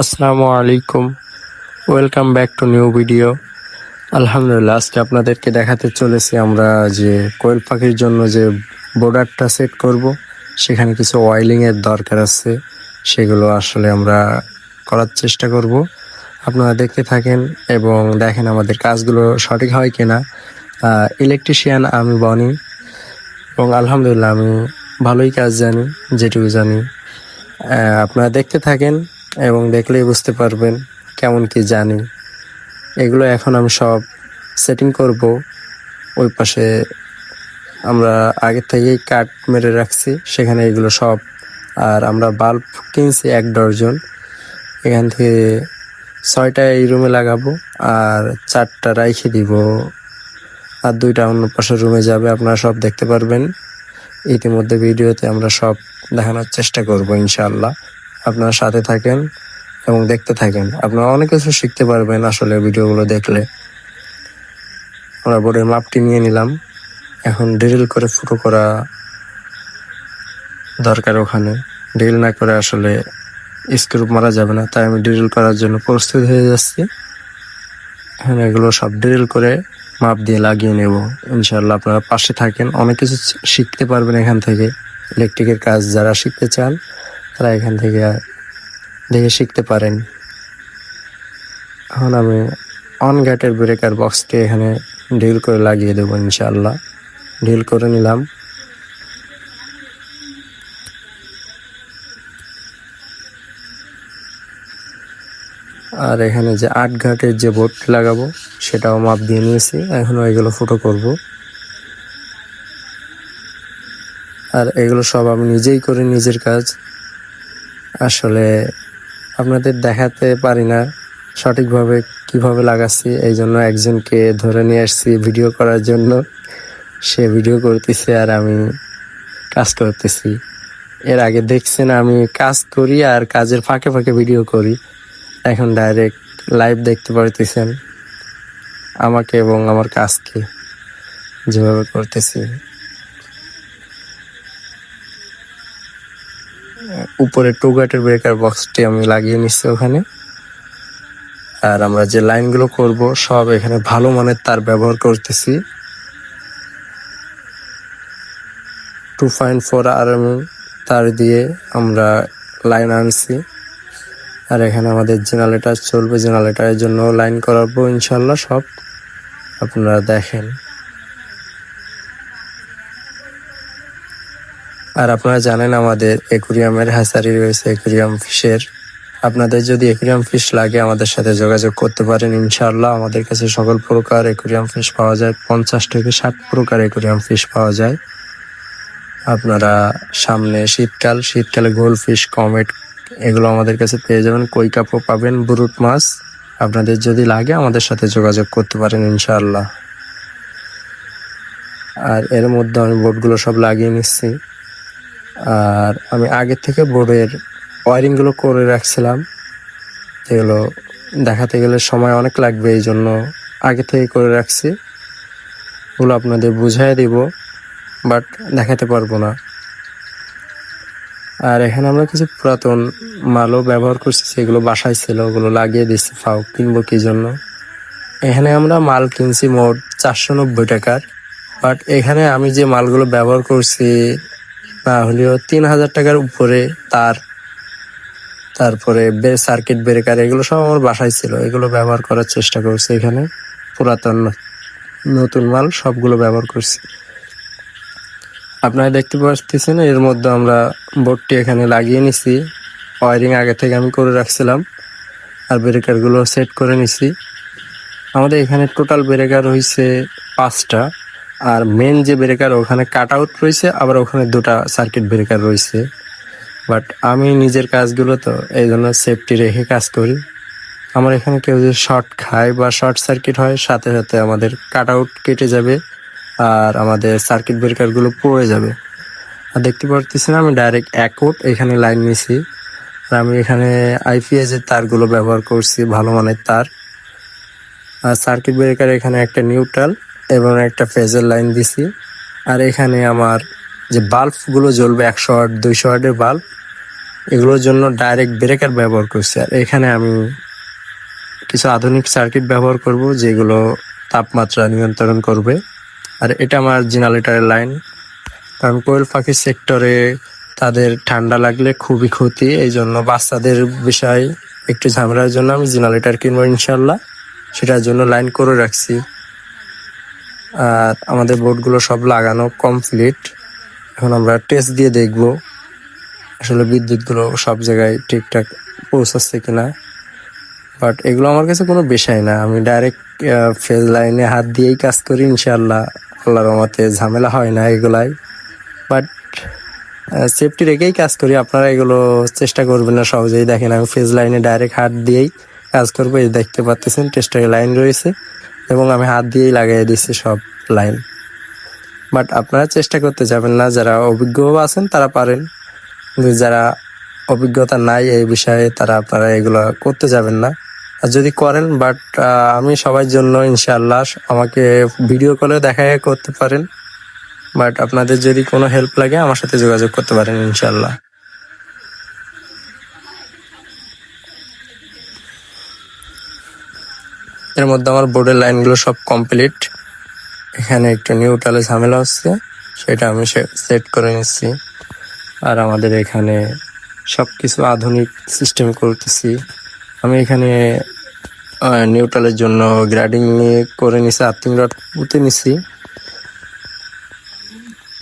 আসসালামু আলাইকুম। Welcome back to new video আলহামদুলিল্লাহ, আজকে আপনাদেরকে দেখাতে চলেছি আমরা যে কোয়েল পাখির জন্য যে বর্ডারটা সেট করব, সেখানে কিছু ওয়াইলিংয়ের দরকার আছে, সেগুলো আসলে আমরা করার চেষ্টা করব। আপনারা দেখতে থাকেন এবং দেখেন আমাদের কাজগুলো সঠিক হয় কিনা। ইলেকট্রিশিয়ান আমি বনি, এবং আলহামদুলিল্লাহ আমি ভালোই কাজ জানি, যেটুকু জানি। আপনারা দেখতে থাকেন এবং দেখলেই বুঝতে পারবেন কেমন কি জানি। এগুলো এখন আমি সব সেটিং করব। ওই পাশে আমরা আগে থেকেই কাট মেরে রাখছি। সেখানে এগুলো সব আর আমরা বাল্ব কিনছি এক ডজন। এখান থেকে ছয়টা এই রুমে লাগাবো আর চারটা রাইখে দিব। আর দুইটা অন্য পাশের রুমে যাবে, আপনারা সব দেখতে পারবেন। ইতিমধ্যে ভিডিওতে আমরা সব দেখানোর চেষ্টা করব ইনশাআল্লাহ। আপনারা সাথে থাকেন এবং দেখতে থাকেন। আপনারা অনেক কিছু শিখতে পারবেন আসলে ভিডিওগুলো দেখলে। আমরা বোর্ডের মাপটি নিয়ে নিলাম। এখন ড্রিল করে ফুটো করা দরকার ওখানে। ড্রিল না করে আসলে স্ক্রুপ মারা যাবে না। তাই আমি ড্রিল করার জন্য প্রস্তুত হয়ে যাচ্ছি। এখন এগুলো সব ড্রিল করে মাপ দিয়ে লাগিয়ে নেব। ইনশাল্লাহ আপনারা পাশে থাকেন। অনেক কিছু শিখতে পারবেন এখান থেকে। ইলেকট্রিকের কাজ যারা শিখতে চান তারা এখান থেকে, দেখে শিখতে পারেন। এখন আমি অন গ্যাটের ব্রেকার বক্সটি এখানে ডিল করে লাগিয়ে দেবো ইনশাল্লাহ ডিল করে নিলাম। আর এখানে যে আট ঘাটের যে বোর্ডটি লাগাবো, সেটাও মাপ দিয়ে নিয়েছি। এখন এগুলো ফুটো করব। আর এগুলো সব আমি নিজেই করে নিজের কাজ আসলে আপনাদের দেখাতে পারি না সঠিকভাবে কীভাবে লাগাচ্ছি, এই জন্য একজনকে ধরে নিয়ে আসছি ভিডিও করার জন্য। সে ভিডিও করতেছে আর আমি কাজ করতেছি। এর আগে দেখছেন আমি কাজ করি আর কাজের ফাঁকে ফাঁকে ভিডিও করি। এখন ডাইরেক্ট লাইভ দেখতে পারতেছেন আমাকে এবং আমার কাজকে যেভাবে করতেছি। উপরে টু গাটের ব্রেকার বক্সটি আমি লাগিয়ে নিচ্ছি ওখানে। আর আমরা যে লাইনগুলো করব, সব এখানে ভালো মানের তার ব্যবহার করতেছি। Two point four R M তার দিয়ে আমরা লাইন আনছি। আর এখানে আমাদের জেনারেটার চলবে জেনারেটারের জন্য লাইন করাবো ইনশাল্লাহ সব। আপনারা দেখেন। আর আপনারা জানেন আমাদের একুরিয়ামের হ্যাসারি রয়েছে একুরিয়াম ফিশের আপনাদের যদি একুরিয়াম ফিশ লাগে, আমাদের সাথে যোগাযোগ করতে পারেন। ইনশাআল্লাহ আমাদের কাছে সকল প্রকার একুরিয়াম ফিশ পাওয়া যায়। পঞ্চাশ থেকে ষাট প্রকার একুরিয়াম ফিশ পাওয়া যায়। আপনারা সামনে শীতকাল, শীতকালে গোল ফিশ কমেট এগুলো আমাদের কাছে পেয়ে যাবেন। কই কাপও পাবেন, বুরুট মাছ। আপনাদের যদি লাগে, আমাদের সাথে যোগাযোগ করতে পারেন ইনশাআল্লাহ। আর এর মধ্যে আমি বোটগুলো সব লাগিয়ে নিচ্ছি। আর আমি আগের থেকে বোর্ডের ওয়ারিংগুলো করে রাখছিলাম। যেগুলো দেখাতে গেলে সময় অনেক লাগবে, এই জন্য আগে থেকে করে রাখছি। ওগুলো আপনাদের বুঝাই দিব, বাট দেখাতে পারব না। আর এখানে আমরা কিছু পুরাতন মালও ব্যবহার করছি, সেগুলো বাসায় ছিল, ওগুলো লাগিয়ে দিচ্ছি, ফাও কিনবো কি জন্য। এখানে আমরা মাল কিনছি মোট চারশো নব্বই টাকার, বাট এখানে আমি যে মালগুলো ব্যবহার করছি না হলেও তিন হাজার টাকার উপরে তার, তারপরে সার্কিট ব্রেকার এগুলো সব আমার বাসায় ছিল। এগুলো ব্যবহার করার চেষ্টা করছি এখানে। পুরাতন, নতুন মাল সবগুলো ব্যবহার করছি। আপনারা দেখতে পাচ্ছেন এর মধ্যে আমরা বোর্ডটি এখানে লাগিয়ে নিছি। ওয়ারিং আগে থেকে আমি করে রাখছিলাম, আর ব্রেকারগুলো সেট করে নিছি। আমাদের এখানে টোটাল ব্রেকার হয়েছে পাঁচটা। আর মেন যে ব্রেকার ওখানে কাট আউট রয়েছে, আবার ওখানে দুটা সার্কিট ব্রেকার রয়েছে। বাট আমি নিজের কাজগুলো তো এই জন্য সেফটি রেখে কাজ করি। আমার এখানে কেউ যদি শর্ট খায় বা শর্ট সার্কিট হয়, সাথে সাথে আমাদের কাট আউট কেটে যাবে আর আমাদের সার্কিট ব্রেকারগুলো পড়ে যাবে। আর দেখতে পারতেছেন, আমি ডাইরেক্ট অ্যাকোট এখানে লাইন নিছি। আর আমি এখানে আইপিএস এর তারগুলো ব্যবহার করছি, ভালো মানের তার। আর সার্কিট ব্রেকার এখানে একটা নিউট্রাল এবং একটা ফেজের লাইন দিছি। আর এখানে আমার যে বাল্বগুলো জ্বলবে একশো আট, দুইশো ওয়াটের বাল্ব, এগুলোর জন্য ডাইরেক্ট ব্রেকার ব্যবহার করছি। আর এখানে আমি কিছু আধুনিক সার্কিট ব্যবহার করব, যেগুলো তাপমাত্রা নিয়ন্ত্রণ করবে। আর এটা আমার জেনারেটরের লাইন। কারণ কোয়েল পাখির সেক্টরে তাদের ঠান্ডা লাগলে খুবই ক্ষতি এই জন্য বাচ্চাদের বিষয় একটু ঝামেলার জন্য আমি জেনারেটর কিনবো ইনশাল্লাহ। সেটার জন্য লাইন করে রাখছি। আর আমাদের বোর্ডগুলো সব লাগানো কমপ্লিট এখন আমরা টেস্ট দিয়ে দেখব আসলে বিদ্যুৎগুলো সব জায়গায় ঠিকঠাক পৌঁছাচ্ছে কিনা। বাট এগুলো আমার কাছে কোনো বিষয় না। আমি ডাইরেক্ট ফেজ লাইনে হাত দিয়েই কাজ করি ইনশাল্লাহ আল্লাহর রহমতে ঝামেলা হয় না এগুলাই। বাট সেফটি রেখেই কাজ করি। আপনারা এগুলো চেষ্টা করবেন না, সহজেই দেখেন। আমি ফেজ লাইনে ডাইরেক্ট হাত দিয়েই কাজ করব। এই দেখতে পাচ্ছেন টেস্টারের লাইন রয়েছে। এবং আমি হাত দিয়েই লাগিয়ে দিচ্ছি সব লাইন। বাট আপনারা চেষ্টা করতে যাবেন না, যারা অভিজ্ঞ আছেন তারা পারেন। যারা অভিজ্ঞতা নাই এই বিষয়ে তারা আপনারা এগুলো করতে যাবেন না। আর যদি করেন বাট আমি সবার জন্য ইনশাল্লাহ আমাকে ভিডিও কলে দেখা করতে পারেন। বাট আপনাদের যদি কোনো হেল্প লাগে, আমার সাথে যোগাযোগ করতে পারেন ইনশাআল্লাহ। এর মধ্যে আমার বোর্ডের লাইনগুলো সব কমপ্লিট এখানে একটু নিউট্রালে ঝামেলা হচ্ছে, সেটা আমি সেট করে নিচ্ছি। আর আমাদের এখানে সব কিছু আধুনিক সিস্টেম করতেছি আমি এখানে নিউট্রালের জন্য গ্রাডিং নিয়ে করে নিছি, আর্থিং রড পুঁতে নিছি।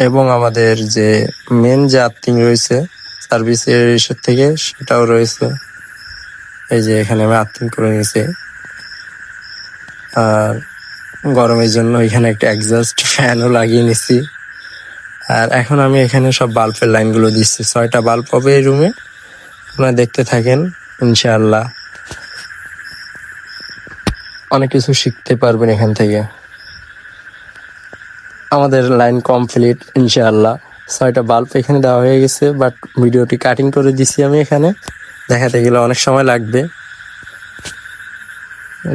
এবং আমাদের যে মেন যে আর্থিং রয়েছে সার্ভিসের থেকে সেটাও রয়েছে। এই যে এখানে আমি আর্থিং করে নিয়েছি। আর গরমের জন্য এখানে একটা এক্সস্ট ফ্যানও লাগিয়ে নিছি। আর এখন আমি এখানে সব বাল্বের লাইনগুলো দিচ্ছি। ছয়টা বাল্ব হবে এই রুমে আপনারা দেখতে থাকেন, ইনশাআল্লাহ। অনেক কিছু শিখতে পারবেন এখান থেকে। আমাদের লাইন কমপ্লিট ইনশাআল্লাহ। ছয়টা বাল্ব এখানে দেওয়া হয়ে গেছে বাট ভিডিওটি কাটিং করে দিছি আমি এখানে। দেখাতে গেলে অনেক সময় লাগবে।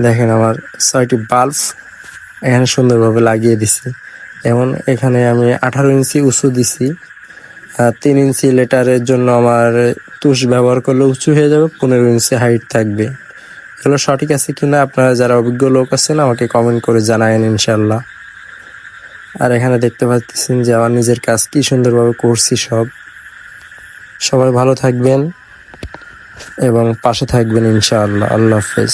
দেখেন আমার ছয়টি বাল্ব এখানে সুন্দরভাবে লাগিয়ে দিছি। যেমন এখানে আমি আঠারো ইঞ্চি উঁচু দিছি তিন ইঞ্চি লেটারের জন্য আমার তুষ ব্যবহার করলে উঁচু হয়ে যাবে, পনেরো ইঞ্চি হাইট থাকবে। এগুলো সঠিক আছে কিনা আপনারা যারা অভিজ্ঞ লোক আছেন আমাকে কমেন্ট করে জানায়েন ইনশাল্লাহ আর এখানে দেখতে পাচ্ছেন যে আমার নিজের কাজ কি সুন্দরভাবে করছি সব। সবাই ভালো থাকবেন এবং পাশে থাকবেন ইনশাআল্লাহ। আল্লাহ হাফেজ।